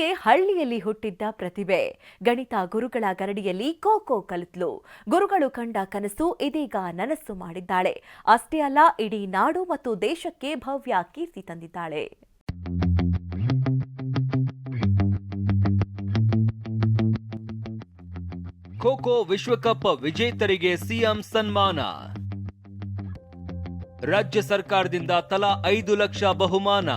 ಆಕೆ ಹಳ್ಳಿಯಲ್ಲಿ ಹುಟ್ಟಿದ್ದ ಪ್ರತಿಭೆ. ಗಣಿತ ಗುರುಗಳ ಗರಡಿಯಲ್ಲಿ ಖೋ ಕಲಿತ್ಲು. ಗುರುಗಳು ಕಂಡ ಕನಸು ಇದೀಗ ನನಸು ಮಾಡಿದ್ದಾಳೆ. ಅಷ್ಟೇ ಅಲ್ಲ, ಇಡೀ ನಾಡು ಮತ್ತು ದೇಶಕ್ಕೆ ಭವ್ಯ ಕೀರ್ತಿ ತಂದಿದ್ದಾಳೆ. ಖೋಖೋ ವಿಶ್ವಕಪ್ ವಿಜೇತರಿಗೆ ಸಿಎಂ ಸನ್ಮಾನ. ರಾಜ್ಯ ಸರ್ಕಾರದಿಂದ ತಲಾ ಐದು ಲಕ್ಷ ಬಹುಮಾನ.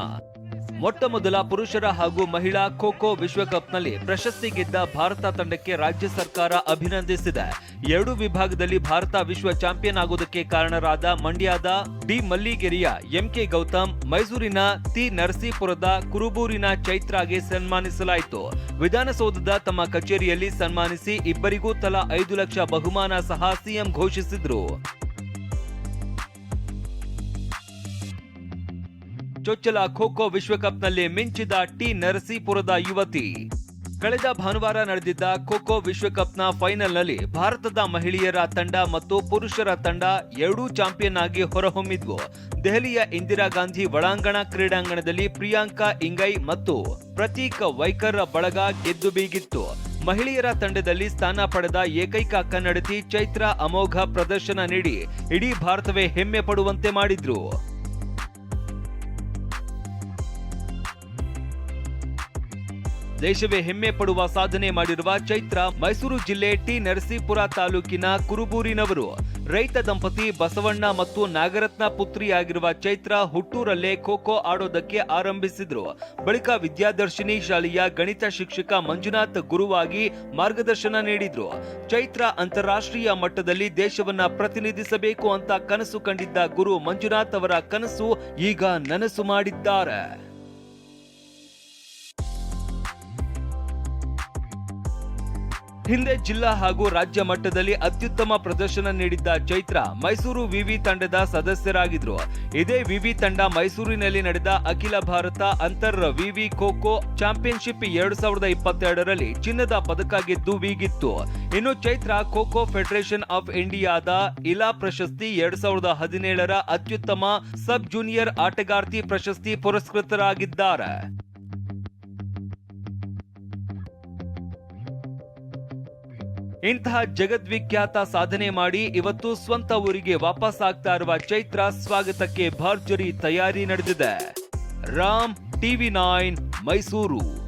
ಮೊಟ್ಟ ಮೊದಲ ಪುರುಷರ ಹಾಗೂ ಮಹಿಳಾ ಖೋಖೋ ವಿಶ್ವಕಪ್ನಲ್ಲಿ ಪ್ರಶಸ್ತಿ ಗೆದ್ದ ಭಾರತ ತಂಡಕ್ಕೆ ರಾಜ್ಯ ಸರ್ಕಾರ ಅಭಿನಂದಿಸಿದೆ. ಎರಡು ವಿಭಾಗದಲ್ಲಿ ಭಾರತ ವಿಶ್ವ ಚಾಂಪಿಯನ್ ಆಗುವುದಕ್ಕೆ ಕಾರಣರಾದ ಮಂಡ್ಯದ ಡಿ ಮಲ್ಲಿಗೆರೆಯ ಎಂಕೆ ಗೌತಮ್, ಮೈಸೂರಿನ ತಿ ನರಸೀಪುರದ ಕುರುಬೂರಿನ ಚೈತ್ರಾಗೆ ಸನ್ಮಾನಿಸಲಾಯಿತು. ವಿಧಾನಸೌಧದ ತಮ್ಮ ಕಚೇರಿಯಲ್ಲಿ ಸನ್ಮಾನಿಸಿ ಇಬ್ಬರಿಗೂ ತಲಾ ಐದು ಲಕ್ಷ ಬಹುಮಾನ ಸಹ ಸಿಎಂ ಘೋಷಿಸಿದ್ರು. ಚೊಚ್ಚಲ ಖೋಖೋ ವಿಶ್ವಕಪ್ನಲ್ಲಿ ಮಿಂಚಿದ ಟಿ ನರಸೀಪುರದ ಯುವತಿ. ಕಳೆದ ಭಾನುವಾರ ನಡೆದಿದ್ದ ಖೋಖೋ ವಿಶ್ವಕಪ್ನ ಫೈನಲ್ನಲ್ಲಿ ಭಾರತದ ಮಹಿಳೆಯರ ತಂಡ ಮತ್ತು ಪುರುಷರ ತಂಡ ಎರಡೂ ಚಾಂಪಿಯನ್ ಆಗಿ ಹೊರಹೊಮ್ಮಿದ್ವು. ದೆಹಲಿಯ ಇಂದಿರಾ ಗಾಂಧಿ ಒಳಾಂಗಣ ಕ್ರೀಡಾಂಗಣದಲ್ಲಿ ಪ್ರಿಯಾಂಕಾ ಇಂಗೈ ಮತ್ತು ಪ್ರತೀಕ್ ವೈಕರ್ ಬಳಗ ಗೆದ್ದು ಬೀಗಿತ್ತು. ಮಹಿಳೆಯರ ತಂಡದಲ್ಲಿ ಸ್ಥಾನ ಪಡೆದ ಏಕೈಕ ಕನ್ನಡತಿ ಚೈತ್ರ ಅಮೋಘ ಪ್ರದರ್ಶನ ನೀಡಿ ಇಡೀ ಭಾರತವೇ ಹೆಮ್ಮೆ ಪಡುವಂತೆ ಮಾಡಿದ್ರು. ದೇಶವೇ ಹೆಮ್ಮೆ ಪಡುವ ಸಾಧನೆ ಮಾಡಿರುವ ಚೈತ್ರ ಮೈಸೂರು ಜಿಲ್ಲೆ ಟಿ ನರಸೀಪುರ ತಾಲೂಕಿನ ಕುರುಬೂರಿನವರು. ರೈತ ದಂಪತಿ ಬಸವಣ್ಣ ಮತ್ತು ನಾಗರತ್ನ ಪುತ್ರಿಯಾಗಿರುವ ಚೈತ್ರ ಹುಟ್ಟೂರಲ್ಲೇ ಖೋಖೋ ಆಡೋದಕ್ಕೆ ಆರಂಭಿಸಿದ್ರು. ಬಳಿಕ ವಿದ್ಯಾದರ್ಶಿನಿ ಶಾಲೆಯ ಗಣಿತ ಶಿಕ್ಷಕ ಮಂಜುನಾಥ್ ಗುರುವಾಗಿ ಮಾರ್ಗದರ್ಶನ ನೀಡಿದ್ರು. ಚೈತ್ರ ಅಂತಾರಾಷ್ಟ್ರೀಯ ಮಟ್ಟದಲ್ಲಿ ದೇಶವನ್ನ ಪ್ರತಿನಿಧಿಸಬೇಕು ಅಂತ ಕನಸು ಕಂಡಿದ್ದ ಗುರು ಮಂಜುನಾಥ್ ಅವರ ಕನಸು ಈಗ ನನಸು ಮಾಡಿದ್ದಾರೆ. ಹಿಂದೆ ಜಿಲ್ಲಾ ಹಾಗೂ ರಾಜ್ಯ ಮಟ್ಟದಲ್ಲಿ ಅತ್ಯುತ್ತಮ ಪ್ರದರ್ಶನ ನೀಡಿದ್ದ ಚೈತ್ರ ಮೈಸೂರು ವಿವಿ ತಂಡದ ಸದಸ್ಯರಾಗಿದ್ರು. ಇದೇ ವಿವಿ ತಂಡ ಮೈಸೂರಿನಲ್ಲಿ ನಡೆದ ಅಖಿಲ ಭಾರತ ಅಂತರ್ ವಿವಿ ಖೋಖೋ ಚಾಂಪಿಯನ್ಶಿಪ್ ಎರಡ್ ಸಾವಿರದ ಇಪ್ಪತ್ತೆರಡರಲ್ಲಿ ಚಿನ್ನದ ಪದಕ ಗೆದ್ದು ವೀಗಿತ್ತು ಇನ್ನು ಚೈತ್ರ ಖೋಖೋ ಫೆಡರೇಷನ್ ಆಫ್ ಇಂಡಿಯಾದ ಇಲಾ ಪ್ರಶಸ್ತಿ ಎರಡ್ ಸಾವಿರದ ಹದಿನೇಳರ ಅತ್ಯುತ್ತಮ ಸಬ್ ಜೂನಿಯರ್ ಆಟಗಾರ್ತಿ ಪ್ರಶಸ್ತಿ ಪುರಸ್ಕೃತರಾಗಿದ್ದಾರೆ. ಇಂತಹ ಜಗದ್ವಿಖ್ಯಾತ ಸಾಧನೆ ಮಾಡಿ ಇವತ್ತು ಸ್ವಂತ ಊರಿಗೆ ವಾಪಸ್ ಆಗ್ತಾ ಇರುವ ಚೈತ್ರ ಸ್ವಾಗತಕ್ಕೆ ಭರ್ಜರಿ ತಯಾರಿ ನಡೆದಿದೆ. Ram TV nine Mysuru.